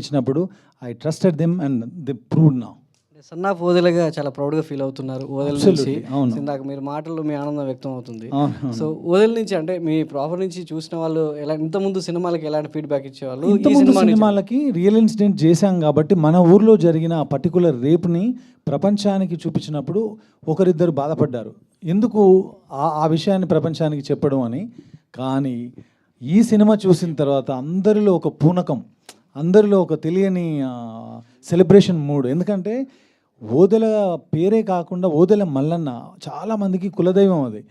ఇచ్చినప్పుడు I trusted them and they prove నా son of ఓదెలగా చాలా ప్రౌడ్గా ఫీల్ అవుతున్నారు ఓదెల నుంచి. ఇందాక మీరు మాటల్లో మీ ఆనందం వ్యక్తం అవుతుంది. సో ఓదెల నుంచి అంటే మీ ప్రాపర్ నుంచి చూసిన వాళ్ళు ఎలా ఇంతకుముందు సినిమాలకి ఎలాంటి ఫీడ్బ్యాక్ ఇచ్చేవాళ్ళు? ఈ ఇంతకుముందు సినిమాలకి రియల్ ఇన్సిడెంట్ చేశాం కాబట్టి మన ఊర్లో జరిగిన ఆ పర్టికులర్ రేప్ని ప్రపంచానికి చూపించినప్పుడు ఒకరిద్దరు బాధపడ్డారు. ఎందుకు ఆ ఆ విషయాన్ని ప్రపంచానికి చెప్పడం అని? కానీ ఈ సినిమా చూసిన తర్వాత అందరిలో ఒక పూనకం. అందరిలో ఒక తెలియని సెలబ్రేషన్ మూడ్ ఎందుకంటే ఓదెల పేరే కాకుండా ఓదెల మల్లన్న చాలామందికి కులదైవం అది.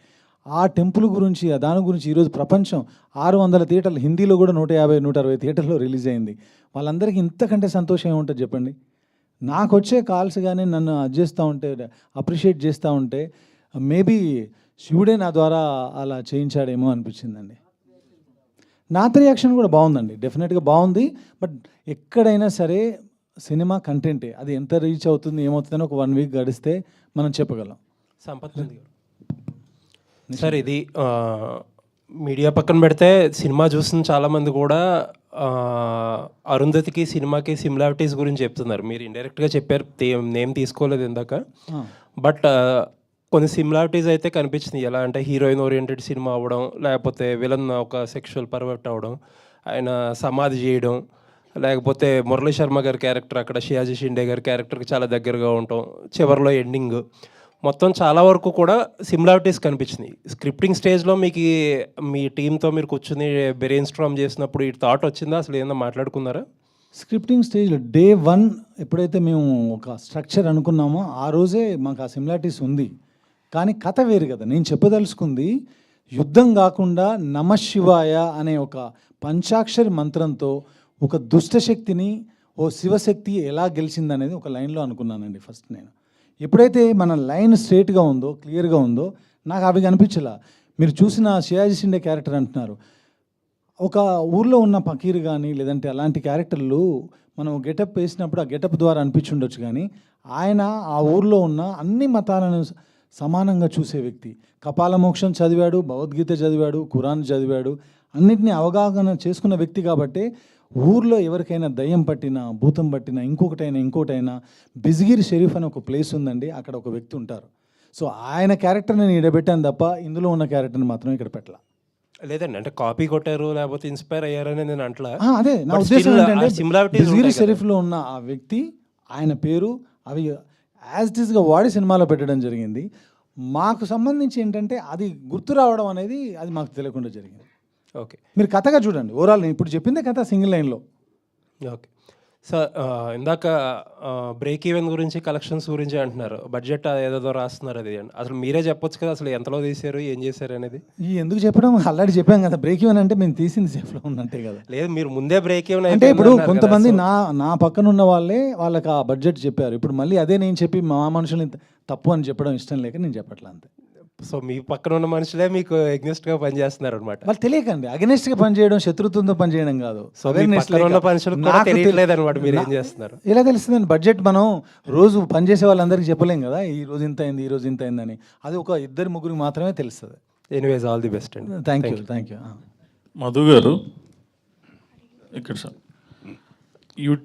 ఆ టెంపుల్ గురించి ఆ దాని గురించి ఈరోజు ప్రపంచం ఆరు వందల థియేటర్లు హిందీలో కూడా నూట యాభై నూట అరవై థియేటర్లో రిలీజ్ అయింది. వాళ్ళందరికీ ఇంతకంటే సంతోషం ఏముంటుంది చెప్పండి? నాకు వచ్చే కాల్స్ కానీ నన్ను అది చేస్తూ ఉంటే అప్రిషియేట్ చేస్తూ ఉంటే మేబీ శివుడే నా ద్వారా అలా చేయించాడేమో అనిపించిందండి. నాత రియాక్షన్ కూడా బాగుందండి. డెఫినెట్గా బాగుంది. బట్ ఎక్కడైనా సరే సినిమా కంటెంటే అది ఎంత రీచ్ అవుతుంది ఏమవుతుందని ఒక వన్ వీక్ గడిస్తే మనం చెప్పగలం. సంపత్ సార్ ఇది మీడియా పక్కన పెడితే సినిమా చూసిన చాలామంది కూడా ఆ, అరుంధతికి సినిమాకి సిమిలారిటీస్ గురించి చెప్తున్నారు. మీరు ఇండైరెక్ట్గా చెప్పారు నేమ్ తీసుకోలేదు ఇందాక. బట్ కొన్ని సిమిలారిటీస్ అయితే కనిపించింది ఎలా అంటే హీరోయిన్ ఓరియంటెడ్ సినిమా అవ్వడం లేకపోతే విలన్ ఒక సెక్షువల్ పర్వర్ట్ అవ్వడం ఆయన సమాధి చేయడం లేకపోతే మురళీ శర్మ గారి క్యారెక్టర్ అక్కడ షియాజీ షిండే గారి క్యారెక్టర్కి చాలా దగ్గరగా ఉండటం చివరిలో ఎండింగ్ మొత్తం చాలా వరకు కూడా సిమిలారిటీస్ కనిపించినాయి. స్క్రిప్టింగ్ స్టేజ్లో మీకు మీ టీంతో మీరు కూర్చుని బ్రెయిన్ స్ట్రామ్ చేసినప్పుడు ఈ థాట్ వచ్చిందా? అసలు ఏదైనా మాట్లాడుకున్నారా? స్క్రిప్టింగ్ స్టేజ్లో డే వన్ ఎప్పుడైతే మేము ఒక స్ట్రక్చర్ అనుకున్నామో ఆ రోజే మాకు ఆ సిమిలారిటీస్ ఉంది. కానీ కథ వేరు కదా. నేను చెప్పదలుచుకుంది యుద్ధం కాకుండా నమశివాయ అనే ఒక పంచాక్షరి మంత్రంతో ఒక దుష్టశక్తిని ఓ శివశక్తి ఎలా గెలిచిందనేది ఒక లైన్లో అనుకున్నానండి ఫస్ట్ నేను. ఎప్పుడైతే మన లైన్ స్ట్రేట్గా ఉందో క్లియర్గా ఉందో నాకు అవి కనిపించలా. మీరు చూసిన శివాజీ షిండే క్యారెక్టర్ అంటున్నారు. ఒక ఊర్లో ఉన్న ఫకీర్ కానీ లేదంటే అలాంటి క్యారెక్టర్లు మనం గెటప్ వేసినప్పుడు ఆ గెటప్ ద్వారా అనిపించుండొచ్చు కానీ ఆయన ఆ ఊర్లో ఉన్న అన్ని మతాలను సమానంగా చూసే వ్యక్తి. కపాల మోక్షం చదివాడు భగవద్గీత చదివాడు ఖురాన్ చదివాడు అన్నిటినీ అవగాహన చేసుకున్న వ్యక్తి కాబట్టి ఊర్లో ఎవరికైనా దయ్యం పట్టినా భూతం పట్టినా ఇంకొకటైనా ఇంకోటైనా బిజ్గిరి షరీఫ్ అని ఒక ప్లేస్ ఉందండి అక్కడ ఒక వ్యక్తి ఉంటారు. సో ఆయన క్యారెక్టర్ నేను ఇక్కడ పెట్టాను తప్ప ఇందులో ఉన్న క్యారెక్టర్ని మాత్రం ఇక్కడ పెట్టాల. లేదండి అంటే కాపీ కొట్టారు లేకపోతే ఇన్స్పైర్ అయ్యారని నేను అంటలా అదే నా ఉద్దేశం ఏంటంటే బిజ్గిరి. షరీఫ్లో ఉన్న ఆ వ్యక్తి ఆయన పేరు అవి యాజ్ ఇట్ ఈస్గా వాడి సినిమాలో పెట్టడం జరిగింది. మాకు సంబంధించి ఏంటంటే అది గుర్తు రావడం అనేది అది మాకు తెలియకుండా జరిగింది. ఓకే మీరు కథగా చూడండి. ఓవరాల్ నేను ఇప్పుడు చెప్పిందే కథ సింగిల్ లైన్లో. ఓకే సార్ ఇందాక బ్రేక్ ఈవెన్ గురించి కలెక్షన్స్ గురించి అంటున్నారు. బడ్జెట్ ఏదేదో రాస్తున్నారు అది. అసలు మీరే చెప్పొచ్చు కదా అసలు ఎంతలో తీశారు ఏం చేశారు అనేది? ఈ ఎందుకు చెప్పడం? ఆల్రెడీ చెప్పాం కదా బ్రేక్ ఈవెన్ అంటే మేము తీసింది సేఫ్లో ఉందంటే కదా. లేదు మీరు ముందే బ్రేక్ ఈవెన్ అంటే ఇప్పుడు కొంతమంది నా నా పక్కన ఉన్న వాళ్ళే వాళ్ళకి ఆ బడ్జెట్ చెప్పారు. ఇప్పుడు మళ్ళీ అదే నేను చెప్పి మా మనుషుల్ని తప్పు అని చెప్పడం ఇష్టం లేక నేను చెప్పట్లా అంతే. సో మీ పక్కన ఉన్న మనుషులే మీకు against గా పనిచేస్తున్నారు అనమాట వాళ్ళు తెలియకండి. అగెనిస్ట్గా పనిచేయడం శత్రుత్వంతో పనిచేయడం కాదు. సో పక్కన ఉన్న అనమాట మీరు ఏం చేస్తున్నారు. ఎలా తెలుస్తుందండి. బడ్జెట్ మనం రోజు పనిచేసే వాళ్ళందరికీ చెప్పలేం కదా. ఈ రోజు ఇంత అయింది ఈ రోజు ఇంత అయిందని. అది ఒక ఇద్దరు ముగ్గురికి మాత్రమే తెలుస్తుంది. ఎనీవేస్ ఆల్ ది బెస్ట్ అండి. Thank you thank you Madhu గారు ఇక్కడ సార్.